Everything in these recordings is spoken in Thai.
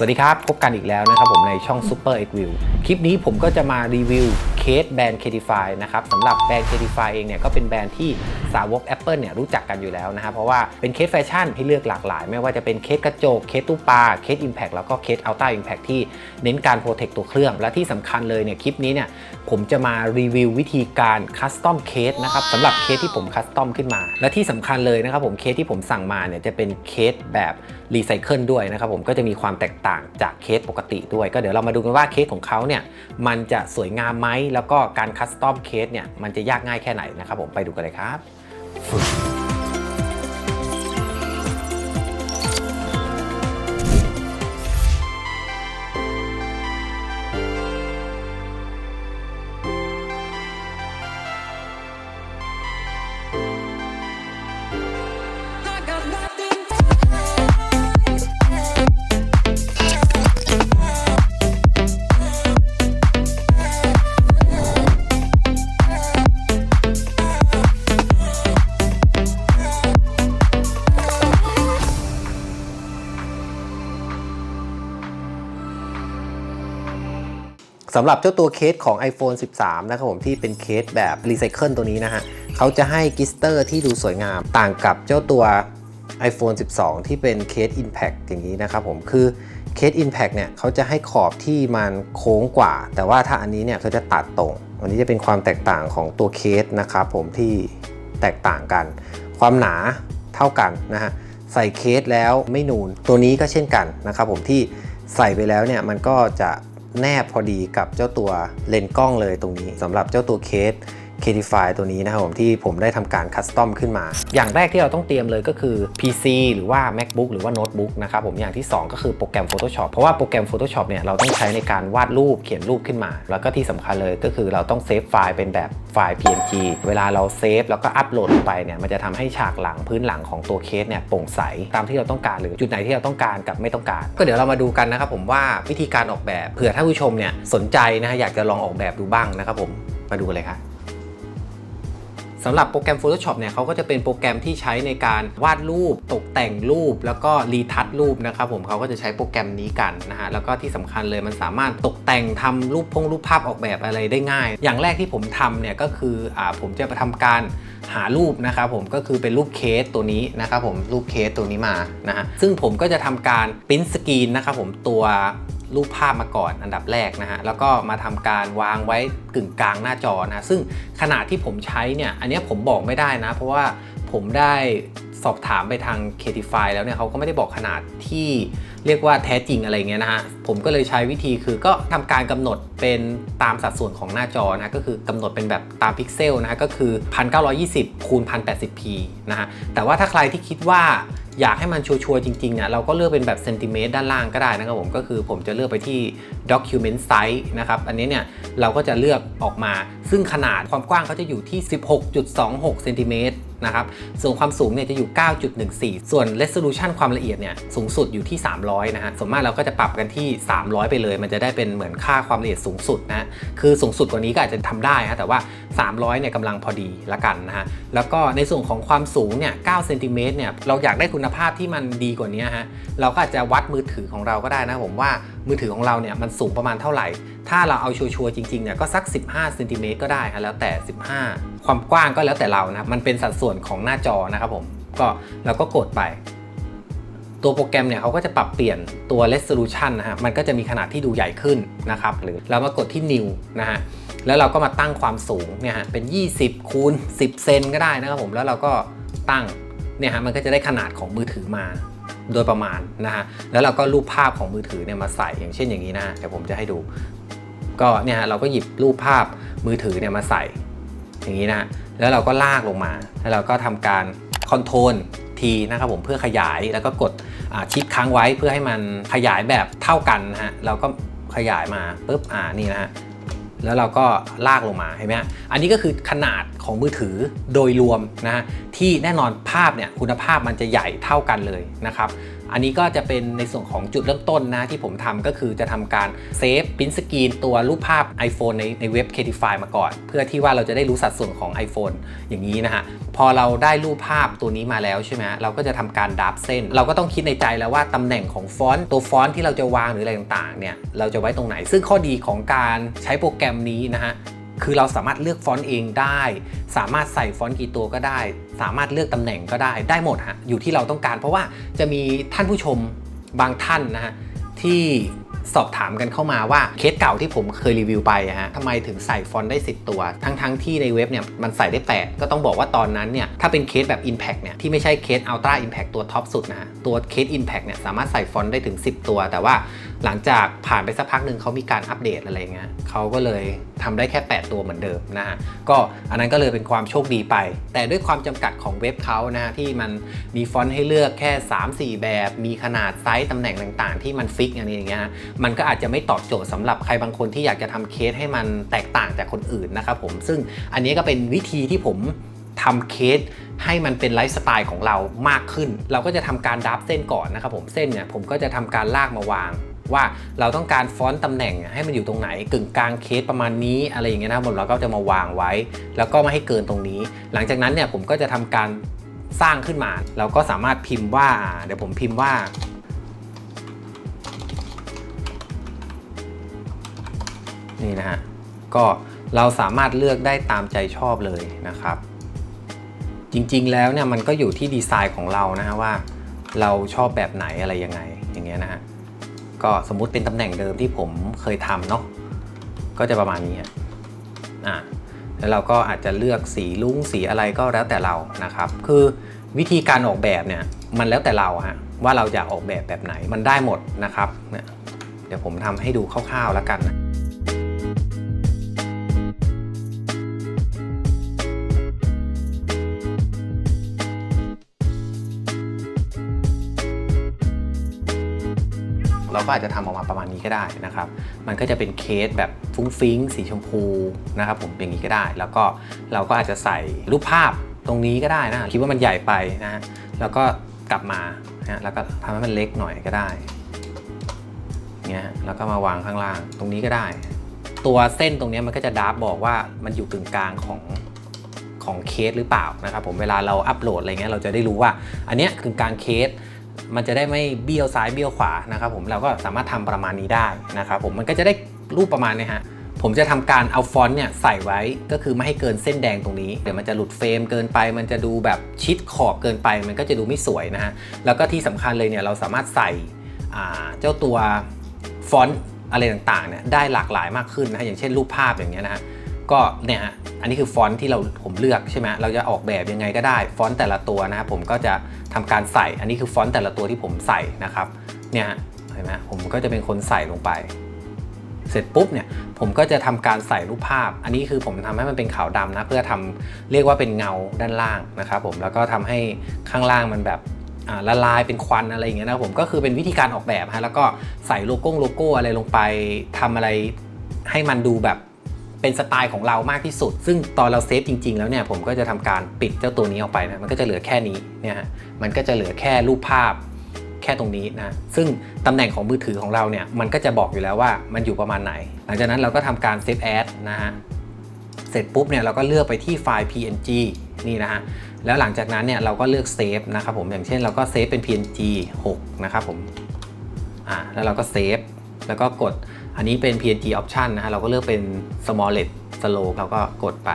สวัสดีครับ พบกันอีกแล้วนะครับผมในช่อง Super X View คลิปนี้ผมก็จะมารีวิวเคสแบรนด์ Catify นะครับสำหรับแบรนด์ Catify เองเนี่ยก็เป็นแบรนด์ที่สาวก Apple เนี่ยรู้จักกันอยู่แล้วนะครับเพราะว่าเป็นเคสแฟชั่นที่เลือกหลากหลาย ไม่ว่าจะเป็นเคสกระจก เคสตู้ปลาเคส Impact แล้วก็เคส Ultra Impact ที่เน้นการโปรเทคตัวเครื่อง และที่สำคัญเลยเนี่ยคลิปนี้เนี่ยผมจะมารีวิววิธีการคัสตอมเคสนะครับสำหรับเคสที่ผมคัสตอมขึ้นมา และที่สำคัญเลยนะครับผมเคสที่ผมสั่งมาเนี่ยจะเป็นเคสแบบรีไซเคิลด้วยนะครับผมก็จะมีความแตกต่างจากเคสปกติด้วย ก็เดี๋ยวเรามาดูกันว่าเคสของเขาเนี่ยมันจะสวยงามไหมแล้วก็การคัสตอมเคสเนี่ยมันจะยากง่ายแค่ไหนนะครับผมไปดูกันเลยครับ สำหรับเจ้าตัวเคสของ iPhone 13 นะครับผมที่เป็นเคสแบบรีไซเคิลตัวนี้นะฮะเขาจะให้กิสเตอร์ที่ดูสวยงามต่างกับเจ้าตัว iPhone 12 ที่เป็นเคส Impact อย่างนี้นะครับผมคือเคส Impact เนี่ยเขาจะให้ขอบที่มันโค้งกว่า แต่ว่าถ้าอันนี้เนี่ยเขาจะตัดตรงอันนี้จะเป็นความแตกต่างของตัวเคสนะครับผมที่แตกต่างกัน ความหนาเท่ากันนะฮะใส่เคสแล้วไม่นูนตัวนี้ก็เช่นกันนะครับผมที่ใส่ไปแล้วเนี่ยมันก็จะ แนบพอดีกับเจ้าตัวเลนส์กล้องเลยตรงนี้สำหรับเจ้าตัวเคส Catify ตัวนี้นะครับผมที่ผมได้ทำการคัสตอมขึ้นมา อย่างแรกที่เราต้องเตรียมเลยก็คือ PC หรือว่า MacBook หรือว่าโน้ตบุ๊กนะครับผมอย่างที่ 2 ก็คือโปรแกรม Photoshop เพราะว่าโปรแกรม Photoshop เนี่ยเราต้องใช้ในการวาดรูปเขียนรูปขึ้นมา แล้วก็ที่สำคัญเลยก็คือเราต้องเซฟไฟล์เป็นแบบไฟล์ PNG เวลาเราเซฟแล้วก็อัปโหลดลงไปเนี่ยมันจะทำให้ฉากหลังพื้นหลังของตัวเคสเนี่ยโปร่งใสตามที่เราต้องการหรือจุดไหนที่เราต้องการกับไม่ต้องการ ก็เดี๋ยวเรามาดูกันนะครับผมว่าวิธีการออกแบบเผื่อท่านผู้ชมเนี่ยสนใจนะฮะอยากจะลองออกแบบดูบ้างนะครับผมมาดูเลยครับ สำหรับโปรแกรม Photoshop เนี่ยเขาก็จะเป็นโปรแกรมที่ใช้ในการวาดรูป ตกแต่งรูป แล้วก็รีทัชรูปนะครับผมเขาก็จะใช้โปรแกรมนี้กันนะฮะแล้วก็ที่สำคัญเลยมันสามารถตกแต่งทำรูปพงรูปภาพออกแบบอะไรได้ง่าย อย่างแรกที่ผมทำเนี่ยก็คืออ่าผมจะไปทำการหารูปนะครับผมก็คือเป็นรูปเคสตัวนี้นะครับผมรูปเคสตัวนี้มานะฮะซึ่งผมก็จะทำการปริ้นสกรีนนะครับผมตัว รูปภาพมาก่อนอันดับแรกนะฮะแล้วก็มาทำการวางไว้กึ่งกลางหน้าจอนะซึ่งขนาดที่ผมใช้เนี่ยอันนี้ผมบอกไม่ได้นะ เพราะว่าผมได้สอบถามไปทาง Catify แล้วเนี่ยเขาก็ไม่ได้บอกขนาดที่เรียกว่าแท้จริงอะไรเงี้ยนะฮะ ผมก็เลยใช้วิธีคือก็ทำการกำหนดเป็นตามสัดส่วนของหน้าจอนะก็คือกำหนดเป็นแบบตามพิกเซลนะฮะก็คือ 1920 คูณ 1080p นะฮะ แต่ว่าถ้าใครที่คิดว่า อยากให้มันชัวร์ๆจริงๆเนี่ยเราก็เลือกเป็นแบบเซนติเมตรด้านล่างก็ได้นะครับผมก็คือผมจะเลือกไปที่ document size นะครับอันนี้เนี่ยเราก็จะเลือกออกมา ซึ่งขนาดความกว้างเขาจะอยู่ที่ 16.26เซนติเมตร นะครับ ส่วนความสูงเนี่ยจะอยู่ 9.14 ส่วน resolution ความละเอียดเนี่ยสูงสุดอยู่ที่ 300 นะฮะส่วนมากเราก็จะปรับกันที่ 300 ไปเลย มันจะได้เป็นเหมือนค่าความละเอียดสูงสุดนะฮะคือสูงสุดกว่านี้ก็อาจจะทำได้ฮะแต่ว่า 300 เนี่ยกำลังพอดีละกันนะฮะแล้วก็ในส่วนของความสูงเนี่ย9เซนติเมตรเนี่ยเราอยากได้คุณภาพที่มันดีกว่านี้ฮะเราก็อาจจะวัดมือถือของเราก็ได้นะผมว่ามือถือของเราเนี่ยมันสูงประมาณเท่าไหร่ ถ้าเราเอาชัวร์ๆจริงๆเนี่ยก็สัก 15เซนติเมตรก็ได้ฮะแล้วแต่ 15 ความกว้างก็แล้วแต่เรานะครับ มันเป็นสัดส่วนของหน้าจอนะครับผมก็เราก็กดไป ตัวโปรแกรมเนี่ยเขาก็จะปรับเปลี่ยนตัว resolution นะฮะมันก็จะมีขนาดที่ดูใหญ่ขึ้นนะครับ หรือเรามากดที่ new นะฮะแล้วเราก็มาตั้งความสูงเนี่ยฮะเป็น 20คูณ10 เซนก็ได้นะครับผมแล้วเราก็ตั้งเนี่ยฮะมันก็จะได้ขนาดของมือถือมาโดยประมาณนะฮะแล้วเราก็รูปภาพของมือถือเนี่ยมาใส่อย่างเช่นอย่างนี้นะฮะเดี๋ยวผมจะให้ดู ก็เนี่ยฮะเราก็หยิบรูปภาพมือถือเนี่ยมาใส่ อย่างนี้นะแล้วเราก็ลากลงมา แล้วเราก็ทำการคอนโทรลทีนะครับผมเพื่อขยายแล้วก็กดชิปค้างไว้เพื่อให้มันขยายแบบเท่ากันนะฮะเราก็ขยายมาปุ๊บอ่านี่นะฮะแล้วเราก็ลากลงมาเห็นไหมฮะอันนี้ก็คือขนาดของมือถือโดยรวมนะฮะที่แน่นอนภาพเนี่ยคุณภาพมันจะใหญ่เท่ากันเลยนะครับ อันนี้ก็จะเป็นในส่วนของจุดเริ่มต้นนะที่ผมทำก็คือจะทำการเซฟพิมพ์สกรีนตัวรูปภาพ iPhone ในในเว็บ Catify มาก่อน เพื่อที่ว่าเราจะได้รู้สัดส่วนของ iPhone อย่างนี้นะฮะพอเราได้รูปภาพตัวนี้มาแล้วใช่ไหมฮะเราก็จะทำการดับเส้น เราก็ต้องคิดในใจแล้วว่าตำแหน่งของฟอนต์ตัวฟอนต์ที่เราจะวางหรืออะไรต่างๆเนี่ยเราจะไว้ตรงไหน ซึ่งข้อดีของการใช้โปรแกรมนี้นะฮะ คือเราสามารถเลือกฟอนต์เองได้ สามารถใส่ฟอนต์กี่ตัวก็ได้ สามารถเลือกตำแหน่งก็ได้ได้หมดฮะอยู่ที่เราต้องการ เพราะว่าจะมีท่านผู้ชมบางท่านนะฮะที่สอบถามกันเข้ามาว่าเคสเก่าที่ผมเคยรีวิวไปฮะทำไมถึงใส่ฟอนต์ได้ 10 ตัว ทั้งๆที่ในเว็บเนี่ยมันใส่ได้ 8 ก็ต้องบอกว่าตอนนั้นเนี่ยถ้าเป็นเคสแบบ Impact เนี่ยที่ไม่ใช่เคส Ultra Impact ตัวท็อปสุดนะฮะตัวเคส Impact เนี่ยสามารถใส่ฟอนต์ได้ถึง 10 ตัว แต่ว่า หลังจากผ่านไปสักพักหนึ่งเขามีการอัปเดตอะไรเงี้ยเขาก็เลยทำได้แค่ 8 ตัวเหมือนเดิมนะฮะก็อันนั้นก็เลยเป็นความโชคดีไป แต่ด้วยความจำกัดของเว็บเขานะฮะที่มันมีฟอนต์ให้เลือกแค่ 3-4 แบบ มีขนาดไซส์ตำแหน่งต่างๆ ที่มันฟิกอะไรอย่างเงี้ยมันก็อาจจะไม่ตอบโจทย์สำหรับใครบางคนที่อยากจะทำเคสให้มันแตกต่างจากคนอื่นนะครับผมซึ่งอันนี้ก็เป็นวิธีที่ผมทำเคสให้มันเป็นไลฟ์สไตล์ของเรามากขึ้น เราก็จะทำการดับเส้นก่อนนะครับผม เส้นเนี่ยผมก็จะทำการลากมาวาง ว่าเราต้องการฟอนต์ตำแหน่งให้มันอยู่ตรงไหนกึ่งกลางเคสประมาณนี้อะไรอย่างเงี้ยนะครับผมเราก็จะมาวางไว้ แล้วก็ไม่ให้เกินตรงนี้ หลังจากนั้นเนี่ยผมก็จะทำการสร้างขึ้นมา เราก็สามารถพิมพ์ว่าอ่าเดี๋ยวผมพิมพ์ว่านี่นะฮะก็เราสามารถเลือกได้ตามใจชอบเลยนะครับ จริงๆแล้วเนี่ยมันก็อยู่ที่ดีไซน์ของเรานะฮะว่า เราชอบแบบไหนอะไรยังไงอย่างเงี้ยนะฮะ ก็สมมุติเป็นตำแหน่งเดิมที่ผมเคยทำเนาะก็จะประมาณนี้อะแล้วเราก็อาจจะเลือกสีลุ้งสีอะไรก็แล้วแต่เรานะครับ คือวิธีการออกแบบเนี่ยมันแล้วแต่เราฮะว่าเราจะออกแบบแบบไหนมันได้หมดนะครับเนี่ยเดี๋ยวผมทำให้ดูคร่าวๆแล้วกันนะ เราก็อาจจะทำออกมาประมาณนี้ก็ได้นะครับ มันก็จะเป็นเคสแบบฟุ้งฟิ้งสีชมพูนะครับผมอย่างนี้ก็ได้ แล้วก็เราก็อาจจะใส่รูปภาพตรงนี้ก็ได้นะคิดว่ามันใหญ่ไปนะฮะแล้วก็กลับมานะแล้วก็ทำให้มันเล็กหน่อยก็ได้เงี้ยแล้วก็มาวางข้างล่างตรงนี้ก็ได้ ตัวเส้นตรงนี้มันก็จะดาร์บอกว่ามันอยู่กึ่งกลางของของเคสหรือเปล่านะครับผมเวลาเราอัปโหลดอะไรเงี้ยเราจะได้รู้ว่า อันเนี้ยกึ่งกลางเคส มันจะได้ไม่เบี้ยวซ้ายเบี้ยวขวานะครับผมเราก็สามารถทำประมาณนี้ได้นะครับผมมันก็จะได้รูปประมาณเนี้ฮะผมจะทำการเอาฟอนต์เนี่ยใส่ไว้ก็คือไม่ให้เกินเส้นแดงตรงนี้ เดี๋ยวมันจะหลุดเฟรมเกินไป มันจะดูแบบชิดขอบเกินไป มันก็จะดูไม่สวยนะฮะแล้วก็ที่สำคัญเลยเนี่ยเราสามารถใส่เจ้าตัวฟอนต์อะไรต่างๆเนี่ยได้หลากหลายมากขึ้นนะะอย่างเช่นรูปภาพอย่างเงี้ยนะฮะ ก็เนี่ยฮะอันนี้คือฟอนต์ที่เราผมเลือกใช่ไหมเราจะออกแบบยังไงก็ได้ ฟอนต์แต่ละตัวนะครับผมก็จะทำการใส่ อันนี้คือฟอนต์แต่ละตัวที่ผมใส่นะครับ เนี่ยฮะเห็นไหมผมก็จะเป็นคนใส่ลงไป เสร็จปุ๊บเนี่ยผมก็จะทำการใส่รูปภาพ อันนี้คือผมทำให้มันเป็นขาวดำนะเพื่อทำเรียกว่าเป็นเงาด้านล่างนะครับผมแล้วก็ทำให้ข้างล่างมันแบบละลายเป็นควันอะไรอย่างเงี้ยนะผมก็คือเป็นวิธีการออกแบบฮะแล้วก็ใส่โลโก้โลโก้อะไรลงไปทำอะไรให้มันดูแบบ เป็นสไตล์ของเรามากที่สุด ซึ่งตอนเราเซฟจริง ๆ แล้วเนี่ยผมก็จะทำการปิดเจ้าตัวนี้ออกไปนะมันก็จะเหลือแค่นี้เนี่ยฮะมันก็จะเหลือแค่รูปภาพแค่ตรงนี้นะซึ่งตำแหน่งของมือถือของเราเนี่ยมันก็จะบอกอยู่แล้วว่ามันอยู่ประมาณไหน หลังจากนั้นเราก็ทำการเซฟแอดนะฮะเสร็จปุ๊บเนี่ยเราก็เลือกไปที่ไฟล์ png นี่นะฮะแล้วหลังจากนั้นเนี่ยเราก็เลือกเซฟนะครับผมอย่างเช่นเราก็เซฟเป็น png 6 นะครับผมอ่าแล้วเราก็เซฟแล้วก็กด อันนี้เป็น PNG option นะฮะเราก็เลือกเป็น smallet slow เราก็กดไป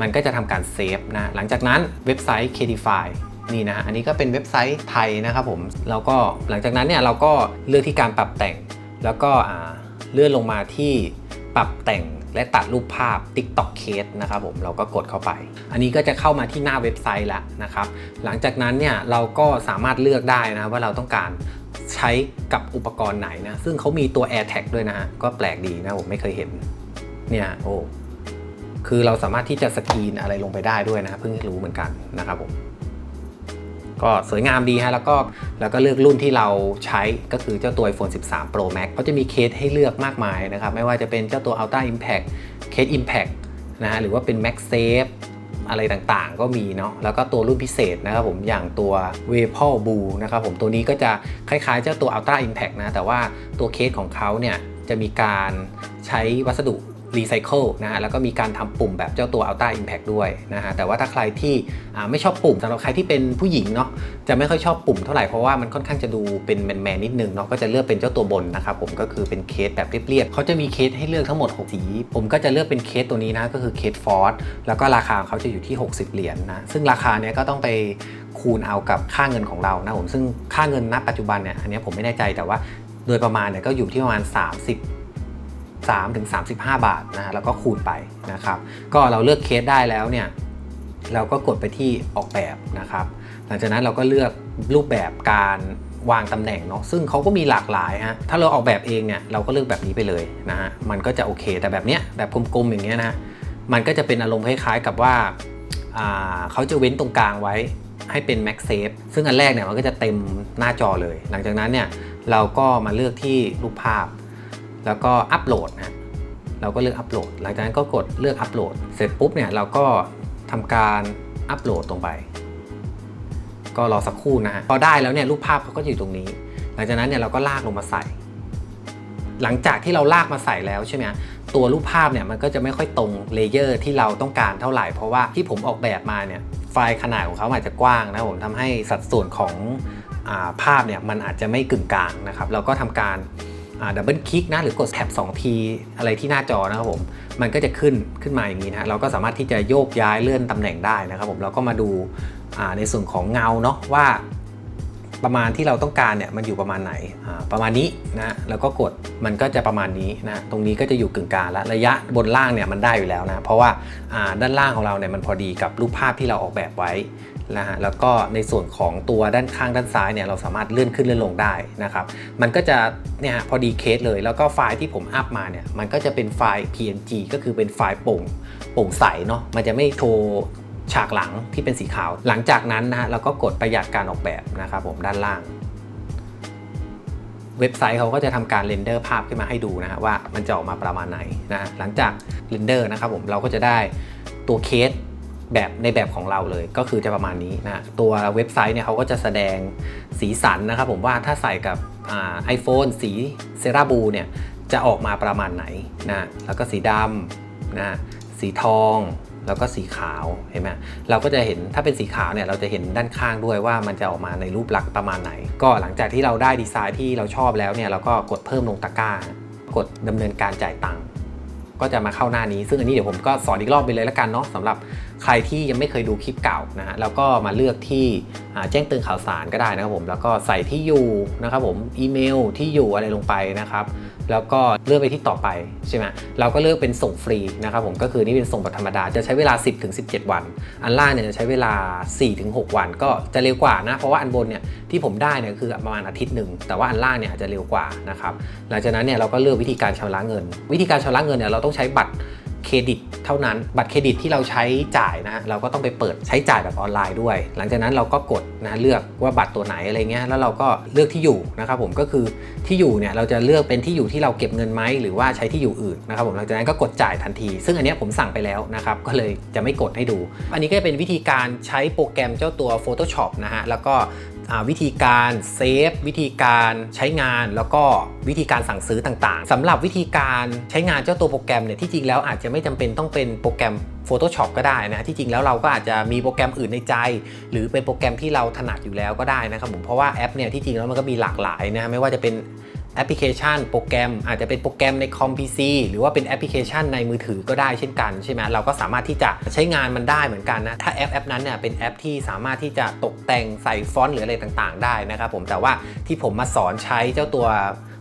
มันก็จะทำการเซฟนะ หลังจากนั้นเว็บไซต์ Kedify นี่นะฮะอันนี้ก็เป็นเว็บไซต์ไทยนะครับผมเราก็หลังจากนั้นเนี่ยเราก็เลือกที่การปรับแต่ง แล้วก็เลื่อนลงมาที่ปรับแต่งและตัดรูปภาพ TikTok Case นะครับผมเราก็กดเข้าไป อันนี้ก็จะเข้ามาที่หน้าเว็บไซต์ล้วนะครับ หลังจากนั้นเนี่ยเราก็สามารถเลือกได้นะว่าเราต้องการ ใช้กับอุปกรณ์ไหนนะ ซึ่งเขามีตัว AirTag ด้วยนะฮะ ก็แปลกดีนะ ผมไม่เคยเห็น เนี่ยโอ้คือเราสามารถที่จะสกรีนอะไรลงไปได้ด้วยนะเพิ่งรู้เหมือนกันนะครับผมก็สวยงามดีฮะแล้วก็แล้วก็เลือกรุ่นที่เราใช้ก็คือเจ้าตัว iPhone 13 Pro Max เขาจะมีเคสให้เลือกมากมายนะครับ ไม่ว่าจะเป็นเจ้าตัว Ultra Impact เคส Impact นะฮะหรือว่าเป็น MagSafe อะไรต่างๆ ก็มีเนาะแล้วก็ตัวรุ่นพิเศษนะครับผมอย่างตัว v a p o r Blue นะครับผมตัวนี้ก็จะคล้ายๆ เจ้าตัว Ultra Impact นะ แต่ว่าตัวเคสของเขาเนี่ยจะมีการใช้วัสดุ รีไซเคิลนะฮะแล้วก็มีการทำปุ่มแบบเจ้าตัว Ultra Impact ด้วยนะฮะแต่ว่าถ้าใครที่ไม่ชอบปุ่มสำหรับใครที่เป็นผู้หญิงเนาะจะไม่ค่อยชอบปุ่มเท่าไหร่เพราะว่ามันค่อนข้างจะดูเป็นแมนๆนิดนึงเนาะก็จะเลือกเป็นเจ้าตัวบนนะครับผมก็คือเป็นเคสแบบเรียบๆเขาจะมีเคสให้เลือกทั้งหมด 6 สี ผมก็จะเลือกเป็นเคสตัวนี้นะก็คือเคสฟอร์ดแล้วก็ราคาเขาจะอยู่ที่ 60 เหรียญนะซึ่งราคาเนี้ยก็ต้องไปคูณเอากับค่าเงินของเรานะผมซึ่งค่าเงินณปัจจุบันเนี่ยอันนี้ผมไม่แน่ใจแต่ว่าโดยประมาณเนี่ยก็อยู่ที่ประมาณ 30 3ถึง35 บาทนะฮะแล้วก็คูณไปนะครับ ก็เราเลือกเคสได้แล้วเนี่ยเราก็กดไปที่ออกแบบนะครับ หลังจากนั้นเราก็เลือกรูปแบบการวางตำแหน่งเนาะซึ่งเขาก็มีหลากหลายฮะถ้าเราออกแบบเองเนี่ยเราก็เลือกแบบนี้ไปเลยนะฮะมันก็จะโอเค แต่แบบเนี้ยแบบกลมๆอย่างเงี้ยนะมันก็จะเป็นอารมณ์คล้ายๆกับว่าาเขาจะเว้นตรงกลางไว้ให้เป็น Max Safe ซึ่งอันแรกเนี่ยมันก็จะเต็มหน้าจอเลย หลังจากนั้นเนี่ยเราก็มาเลือกที่รูปภาพ แล้วก็อัปโหลดนะเราก็เลือกอัปโหลด หลังจากนั้นก็กดเลือกอัปโหลด เสร็จปุ๊บเนี่ยเราก็ทำการอัปโหลดตรงไป ก็รอสักครู่นะฮะ พอได้แล้วเนี่ยรูปภาพเขาก็อยู่ตรงนี้ หลังจากนั้นเนี่ยเราก็ลากลงมาใส่ หลังจากที่เราลากมาใส่แล้วใช่ไหมตัวรูปภาพเนี่ยมันก็จะไม่ค่อยตรงเลเยอร์ที่เราต้องการเท่าไหร่ เพราะว่าที่ผมออกแบบมาเนี่ยไฟล์ขนาดของเขาอาจจะกว้างนะผมทำให้สัดส่วนของอภาพเนี่ยมันอาจจะไม่กึ่งกลางนะครับ เราก็ทำการ ดับเบิลคลิกนะหรือกดแท็บ2ทีอะไรที่หน้าจอนะครับผม มันก็จะขึ้นขึ้นมาอย่างนี้นะเราก็สามารถที่จะโยกย้ายเลื่อนตำแหน่งได้นะครับผมเราก็มาดูาในส่วนของเงาเนาะว่าประมาณที่เราต้องการเนี่ยมันอยู่ประมาณไหนประมาณนี้นะแล้วก็กดมันก็จะประมาณนี้นะตรงนี้ก็จะอยู่กึ่งกลางแล้วระยะบนล่างเนี่ยมันได้อยู่แล้วนะเพราะว่าด้านล่างของเราเนี่ยมันพอดีกับรูปภาพที่เราออกแบบไว้ นะฮะแล้วก็ในส่วนของตัวด้านข้างด้านซ้ายเนี่ยเราสามารถเลื่อนขึ้นเลื่อนลงได้นะครับมันก็จะเนี่ยพอดีเคสเลย แล้วก็ไฟล์ที่ผมอัพมาเนี่ยมันก็จะเป็นไฟล์ PNG ก็คือเป็นไฟล์โป่งโปร่งใสเนาะมันจะไม่โชว์ฉากหลังที่เป็นสีขาว หลังจากนั้นนะฮะเราก็กดประหยัดการออกแบบนะครับผมด้านล่าง เว็บไซต์เขาก็จะทำการเรนเดอร์ภาพขึ้นมาให้ดูนะฮะว่ามันจะออกมาประมาณไหนนะหลังจากเรนเดอร์นะครับผมเราก็จะได้ตัวเคส แบบในแบบของเราเลยก็คือจะประมาณนี้นะฮะตัวเว็บไซต์เนี่ยเขาก็จะแสดงสีสันนะครับผมว่าถ้าใส่กับไอโฟนสีเซราบูเนี่ยจะออกมาประมาณไหนนะแล้วก็สีดำนะสีทองแล้วก็สีขาวเห็นไหมเราก็จะเห็นถ้าเป็นสีขาวเนี่ยเราจะเห็นด้านข้างด้วยว่ามันจะออกมาในรูปลักษณ์ประมาณไหน ก็หลังจากที่เราได้ดีไซน์ที่เราชอบแล้วเนี่ยเราก็กดเพิ่มลงตะกร้ากดดำเนินการจ่ายตังค์ ก็จะมาเข้าหน้านี้ ซึ่งอันนี้เดี๋ยวผมก็สอนอีกรอบไปเลยละกันเนาะสำหรับใครที่ยังไม่เคยดูคลิปเก่านะฮะแล้วก็มาเลือกที่แจ้งเตือนข่าวสารก็ได้นะครับผมแล้วก็ใส่ที่อยู่นะครับผมอีเมลที่อยู่อะไรลงไปนะครับ แล้วก็เลือกไปที่ต่อไปใช่ไหมเราก็เลือกเป็นส่งฟรีนะครับผมก็คือนี่เป็นส่งแบบธรรมดาจะใช้เวลา 10ถึง17 วัน อันล่างเนี่ยจะใช้เวลา4ถึง6วัน ก็จะเร็วกว่านะ เพราะว่าอันบนเนี่ยที่ผมได้เนี่ยคือประมาณอาทิตย์หนึ่งแต่ว่าอันล่างเนี่ยอาจจะเร็วกว่านะครับหลังจากนั้นเนี่ยเราก็เลือกวิธีการชำระเงิน วิธีการชำระเงินเนี่ยเราต้องใช้บัตร เครดิตเท่านั้น บัตรเครดิตที่เราใช้จ่ายนะเราก็ต้องไปเปิดใช้จ่ายแบบออนไลน์ด้วย หลังจากนั้นเราก็กดนะเลือกว่าบัตรตัวไหนอะไรเงี้ยแล้วเราก็เลือกที่อยู่นะครับผมก็คือที่อยู่เนี่ยเราจะเลือกเป็นที่อยู่ที่เราเก็บเงินไหมหรือว่าใช้ที่อยู่อื่นนะครับผมหลังจากนั้นก็กดจ่ายทันที ซึ่งอันนี้ผมสั่งไปแล้วนะครับก็เลยจะไม่กดให้ดู อันนี้ก็เป็นวิธีการใช้โปรแกรมเจ้าตัว Photoshop นะฮะแล้วก็ วิธีการเซฟวิธีการใช้งานแล้วก็วิธีการสั่งซื้อต่างๆสำหรับวิธีการใช้งานเจ้าตัวโปรแกรมเนี่ยที่จริงแล้วอาจจะไม่จำเป็นต้องเป็นโปรแกรม Photoshop ก็ได้นะที่จริงแล้วเราก็อาจจะมีโปรแกรมอื่นในใจ หรือเป็นโปรแกรมที่เราถนัดอยู่แล้วก็ได้นะครับผมเพราะว่าแอปเนี่ยที่จริงแล้วมันก็มีหลากหลายนะไม่ว่าจะเป็น แอปพลิเคชันโปรแกรมอาจจะเป็นโปรแกรมในคอม PC หรือว่าเป็นแอปพลิเคชันในมือถือก็ได้เช่นกันใช่ไหมเราก็สามารถที่จะใช้งานมันได้เหมือนกันนะ ถ้าแอปแอปนั้นเนี่ยเป็นแอปที่สามารถที่จะตกแต่งใส่ฟอนต์หรืออะไรต่างๆ ได้นะครับผมแต่ว่าที่ผมมาสอนใช้เจ้าตัว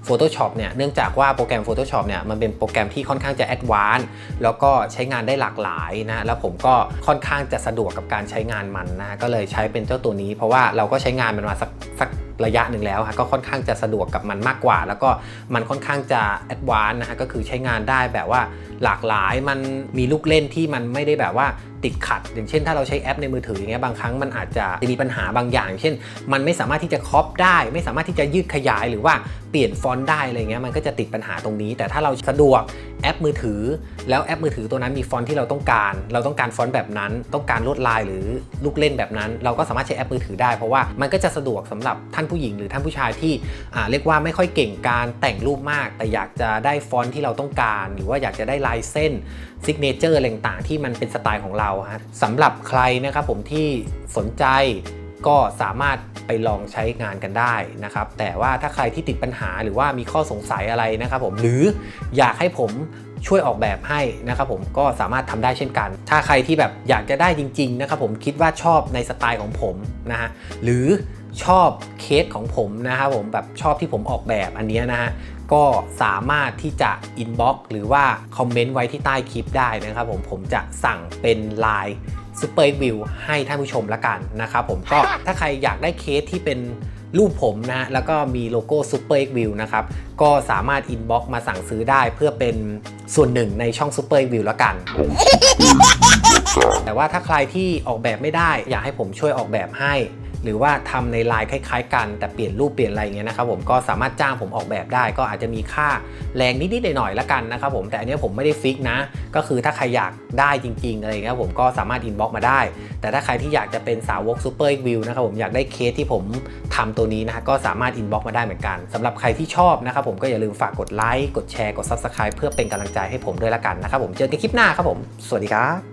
Photoshop เนี่ยเนื่องจากว่าโปรแกรม Photoshop เนี่ยมันเป็นโปรแกรมที่ค่อนข้างจะแอดวานซ์แล้วก็ใช้งานได้หลากหลายนะแล้วผมก็ค่อนข้างจะสะดวกกับการใช้งานมันนะก็เลยใช้เป็นเจ้าตัวนี้ เพราะว่าเราก็ใช้งานมันมาสักสักระยะหนึ่งแล้วฮะก็ค่อนข้างจะสะดวกกับมันมากกว่า แล้วก็มันค่อนข้างจะแอดวานนะฮะก็คือใช้งานได้แบบว่าหลากหลายมันมีลูกเล่นที่มันไม่ได้แบบว่าติดขัด อย่างเช่นถ้าเราใช้แอปในมือถืออย่างเงี้ยบางครั้งมันอาจจะมีปัญหาบางอย่าง เช่น มันไม่สามารถที่จะครอปได้ ไม่สามารถที่จะยืดขยายหรือว่าเปลี่ยนฟอนต์ได้อะไรเงี้ยมันก็จะติดปัญหาตรงนี้ แต่ถ้าเราสะดวก แอปมือถือ แล้วแอปมือถือตัวนั้นมีฟอนต์ที่เราต้องการ เราต้องการฟอนต์แบบนั้น ต้องการลวดลายหรือลูกเล่นแบบนั้น เราก็สามารถใช้แอปมือถือได้เพราะว่ามันก็จะสะดวกสำหรับท่านผู้หญิงหรือท่านผู้ชายที่อ่าเรียกว่าไม่ค่อยเก่งการแต่งรูปมาก แต่อยากจะได้ฟอนต์ที่เราต้องการ หรือว่าอยากจะได้ลายเส้นซิกเนเจอร์อะไรต่างๆที่มันเป็นสไตล์ของเราฮะสำหรับใครนะครับผมที่สนใจ ก็สามารถไปลองใช้งานกันได้นะครับ แต่ว่าถ้าใครที่ติดปัญหาหรือว่ามีข้อสงสัยอะไรนะครับผมหรืออยากให้ผมช่วยออกแบบให้นะครับผมก็สามารถทำได้เช่นกัน ถ้าใครที่แบบอยากจะได้จริงๆนะครับผมคิดว่าชอบในสไตล์ของผมนะฮะหรือชอบเคสของผมนะครับผมแบบชอบที่ผมออกแบบอันเนี้ยนะฮะก็สามารถที่จะอินบ็อกหรือว่าคอมเมนต์ไว้ที่ใต้คลิปได้นะครับผมผมจะสั่งเป็นลาย ซูเปอร์วิวให้ท่านผู้ชมละกันนะครับผมก็ถ้าใครอยากได้เคสที่เป็นรูปผมนะ แล้วก็มีโลโก้ซูเปอร์วิวนะครับ ก็สามารถอินบ็อกมาสั่งซื้อได้เพื่อเป็นส่วนหนึ่งในช่องซูเปอร์วิวละกัน แต่ว่าถ้าใครที่ออกแบบไม่ได้ อยากให้ผมช่วยออกแบบให้ หรือว่าทำในลายคล้าย ๆ กัน แต่เปลี่ยนรูปเปลี่ยนอะไรเงี้ยนะครับผมก็สามารถจ้างผมออกแบบได้ ก็อาจจะมีค่าแรงนิดๆหน่อยๆละกันนะครับผมแต่อันนี้ผมไม่ได้ฟิกนะ ก็คือถ้าใครอยากได้จริงๆอะไรเงี้ยผมก็สามารถอินบ็อกมาได้ แต่ถ้าใครที่อยากจะเป็นสาวกซูเปอร์วิวนะครับผมอยากได้เคสที่ผมทำตัวนี้นะก็สามารถอินบ็อกมาได้เหมือนกันสำหรับใครที่ชอบนะครับผมก็อย่าลืมฝากกดไลค์กดแชร์กด Subscribe เพื่อเป็นกำลังใจให้ผมด้วยละกันนะครับผมเจอกันคลิปหน้าครับผมสวัสดีครับ